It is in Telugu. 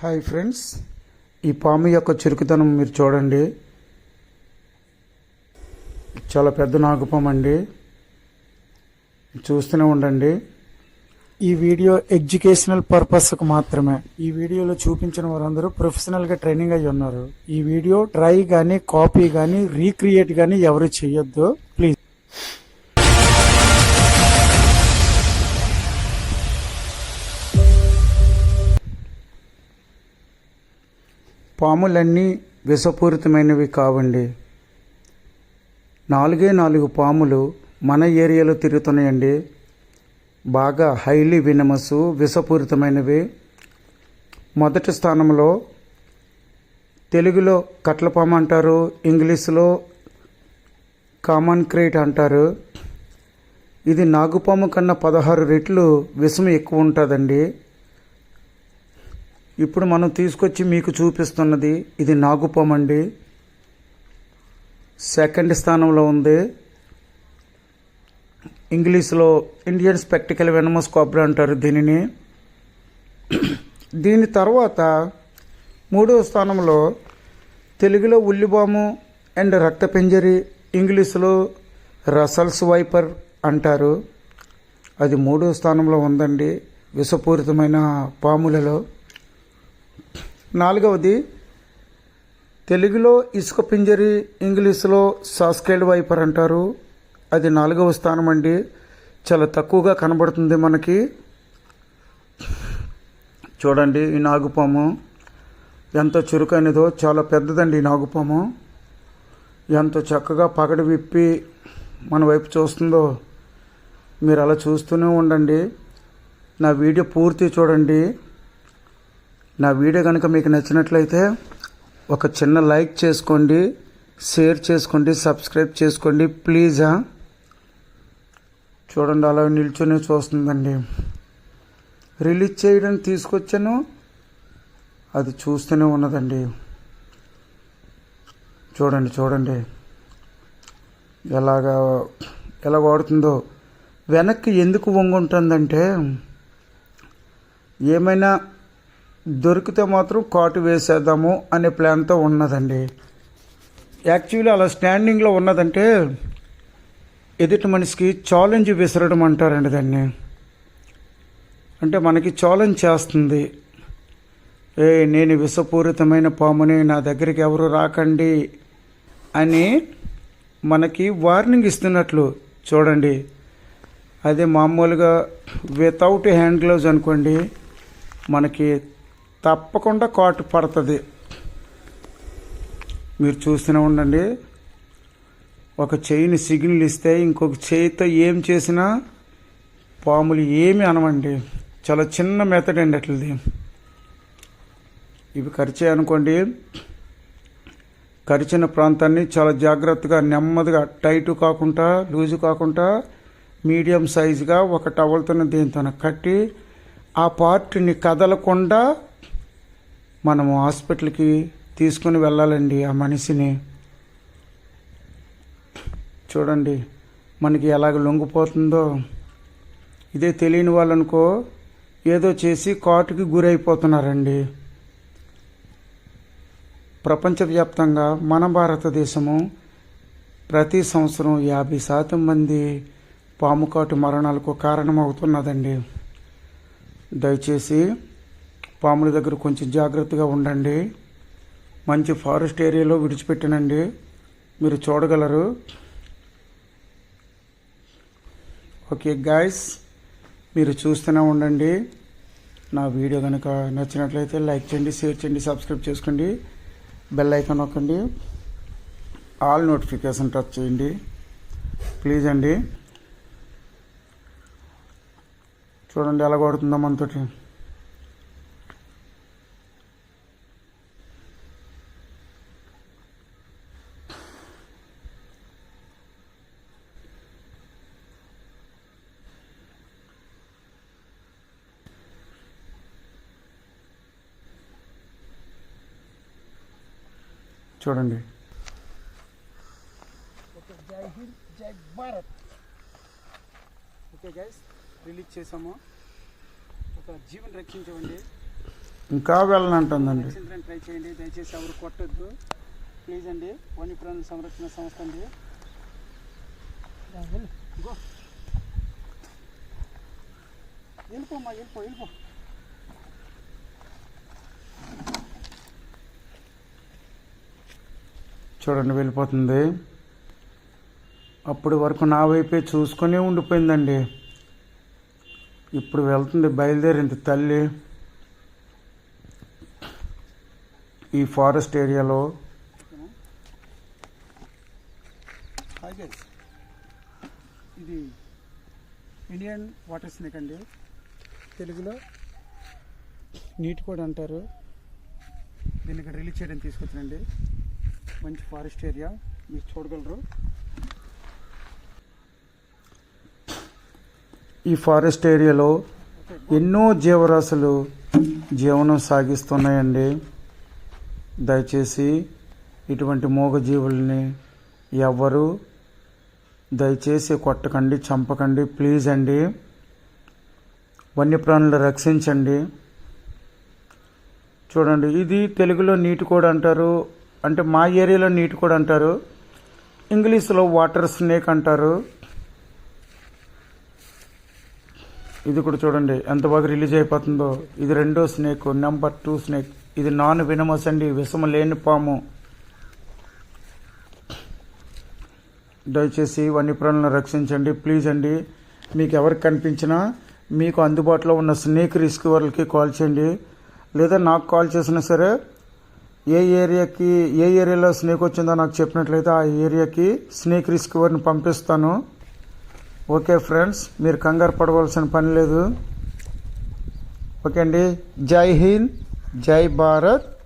హాయ్ ఫ్రెండ్స్ ఈ పాము యొక్క చురుకుతనం మీరు చూడండి. చాలా పెద్ద నాగుపాము అండి. చూస్తూనే ఉండండి. ఈ వీడియో ఎడ్యుకేషనల్ పర్పస్కు మాత్రమే. ఈ వీడియోలో చూపించిన వారందరూ ప్రొఫెషనల్గా ట్రైనింగ్ అయి ఉన్నారు. ఈ వీడియో ట్రై కానీ కాపీ కానీ రీక్రియేట్ కానీ ఎవరు చేయొద్దు. ప్లీజ్. పాములన్నీ విషపూరితమైనవి కావండి. నాలుగే నాలుగు పాములు మన ఏరియాలో తిరుగుతున్నాయండి. బాగా హైలీ వినమస్ విషపూరితమైనవి. మొదటి స్థానంలో తెలుగులో కట్లపాము అంటారు ఇంగ్లీష్లో కామన్ క్రేట్ అంటారు. ఇది నాగుపాము కన్నా పదహారు రెట్లు విషం ఎక్కువ ఉంటుందండి. ఇప్పుడు మనం తీసుకొచ్చి మీకు చూపిస్తున్నది ఇది నాగుపాము అండి సెకండ్ స్థానంలో ఉంది. ఇంగ్లీష్లో ఇండియన్ స్పెక్టికల్ వెనమస్ కాబ్రా అంటారు దీనిని. దీని తర్వాత మూడవ స్థానంలో తెలుగులో ఉల్లిబాము అండ్ రక్తపింజరి ఇంగ్లీష్లో రసల్స్ వైపర్ అంటారు. అది మూడో స్థానంలో ఉందండి. విషపూరితమైన పాములలో. నాలుగవది తెలుగులో ఇసుక పింజరి ఇంగ్లీష్లో సాస్కేల్డ్ వైపర్ అంటారు. అది నాలుగవ స్థానం అండి. చాలా తక్కువగా కనబడుతుంది మనకి. చూడండి ఈ నాగుపాము. ఎంత చురుకైనదో చాలా పెద్దదండి ఈ నాగుపాము. ఎంత చక్కగా పగడి విప్పి మన వైపు చూస్తుందో మీరు అలా చూస్తూనే ఉండండి. నా వీడియో పూర్తి చూడండి. నా వీడియో కనుక మీకు నచ్చినట్లయితే ఒక చిన్న లైక్ చేసుకోండి షేర్ చేసుకోండి సబ్స్క్రైబ్ చేసుకోండి. ప్లీజా చూడండి అలా నిల్చొని చూస్తుందండి. రిలీజ్ చేయడానికి తీసుకొచ్చాను. అది చూస్తూనే ఉన్నదండి. చూడండి చూడండి. ఎలాగా ఎలా వాడుతుందో. వెనక్కి ఎందుకు వంగుంటుందంటే ఏమైనా దొరికితే మాత్రం కాటు వేసేద్దాము అనే ప్లాన్తో ఉన్నదండి. యాక్చువల్లీ అలా స్టాండింగ్లో ఉన్నదంటే ఎదుటి మనిషికి ఛాలెంజ్ విసరడం అంటారండి దాన్ని. అంటే మనకి ఛాలెంజ్ చేస్తుంది. ఏ నేను విషపూరితమైన పాముని నా దగ్గరికి ఎవరు రాకండి అని మనకి వార్నింగ్ ఇస్తున్నట్లు చూడండి. అదే మామూలుగా వితౌట్ హ్యాండ్ గ్లౌజ్ అనుకోండి మనకి తప్పకుండా కాటు పడుతుంది. మీరు చూస్తూనే ఉండండి. ఒక చెయ్యిని సిగ్నల్ ఇస్తే ఇంకొక చేయితో ఏం చేసినా పాములు ఏమి అనవండి. చాలా చిన్న మెథడ్ అండి అట్లది. ఇవి కరిచాయి అనుకోండి. కరిచిన ప్రాంతాన్ని చాలా జాగ్రత్తగా నెమ్మదిగా టైట్ కాకుండా లూజు కాకుండా మీడియం సైజుగా ఒక టవల్తో దీంతో కట్టి ఆ పార్ట్ని కదలకుండా మనము హాస్పిటల్కి తీసుకుని వెళ్ళాలండి ఆ మనిషిని. చూడండి మనకి ఎలాగ లొంగిపోతుందో. ఇదే తెలియని వాళ్ళనుకో ఏదో చేసి కాటుకి గురైపోతున్నారండి. ప్రపంచవ్యాప్తంగా మన భారతదేశము ప్రతి సంవత్సరం యాభై శాతం మంది పాము కాటు మరణాలకు కారణమవుతున్నదండి. దయచేసి పాముల దగ్గర కొంచెం జాగ్రత్తగా ఉండండి. మంచి ఫారెస్ట్ ఏరియాలో విడిచిపెట్టినండి. మీరు చూడగలరు. ఓకే గాయస్ మీరు చూస్తూనే ఉండండి. నా వీడియో కనుక నచ్చినట్లయితే లైక్ చేయండి షేర్ చేయండి సబ్స్క్రైబ్ చేసుకోండి. బెల్ ఐకాన్ నొక్కండి. ఆల్ నోటిఫికేషన్ టచ్ చేయండి. ప్లీజ్ అండి. చూడండి ఎలా కొడుతుందో మనతోటి. చూడండి. ఓకే జై హింద్ జై భారత్. ఓకే గైస్ రిలీజ్ చేసాము ఒక జీవన్ రక్షించవండి ఇంకా వెళ్ళనంటుందండి. ట్రై చేయండి దయచేసి ఎవరు కొట్టొద్దు. ప్లీజ్ అండి వన్యప్రాణుల సంరక్షణ సంస్థ అండి. వెళ్ళిపోమ్మా వెళ్ళిపో వెళ్ళిపో. చూడండి వెళ్ళిపోతుంది. అప్పటి వరకు నా వైపే చూసుకునే ఉండిపోయిందండి. ఇప్పుడు వెళ్తుంది బయలుదేరింది తల్లి. ఈ ఫారెస్ట్ ఏరియాలో ఇది ఇండియన్ వాటర్ స్నేక్ అండి. తెలుగులో నీటి కూడా అంటారు. దీన్ని ఇక్కడ రిలీజ్ చేయడానికి తీసుకొచ్చానండి. మంచి ఫారెస్ట్ ఏరియా. మీరు చూడగలరు. ఈ ఫారెస్ట్ ఏరియాలో ఎన్నో జీవరాశులు జీవనం సాగిస్తున్నాయండి. దయచేసి ఇటువంటి మూగజీవుల్ని ఎవ్వరు దయచేసి కొట్టకండి చంపకండి. ప్లీజ్ అండి. వన్యప్రాణులు రక్షించండి. చూడండి ఇది తెలుగులో నీటి కూడా అంటారు. అంటే మా ఏరియాలో నీటి కూడా అంటారు. ఇంగ్లీష్లో వాటర్ స్నేక్ అంటారు. ఇది కూడా చూడండి ఎంత బాగా రిలీజ్ అయిపోతుందో. ఇది రెండో స్నేక్ నెంబర్ టూ స్నేక్. ఇది నాన్ వినమస్ అండి విషము లేని పాము. దయచేసి వన్యప్రాణులను రక్షించండి ప్లీజ్ అండి. మీకు ఎవరికి కనిపించినా మీకు అందుబాటులో ఉన్న స్నేక్ రిస్క్ వాళ్ళకి కాల్ చేయండి. లేదా నాకు కాల్ చేసినా సరే ఏ ఏరియాకి ఏ ఏరియాలో స్నేక్ వచ్చిందో నాకు చెప్పినట్లయితే ఆ ఏరియాకి స్నేక్ రిస్క్వర్ని పంపిస్తాను. ఓకే ఫ్రెండ్స్ మీరు కంగారు పడవలసిన పని లేదు. ఓకే అండి. జై హింద్ జై భారత్.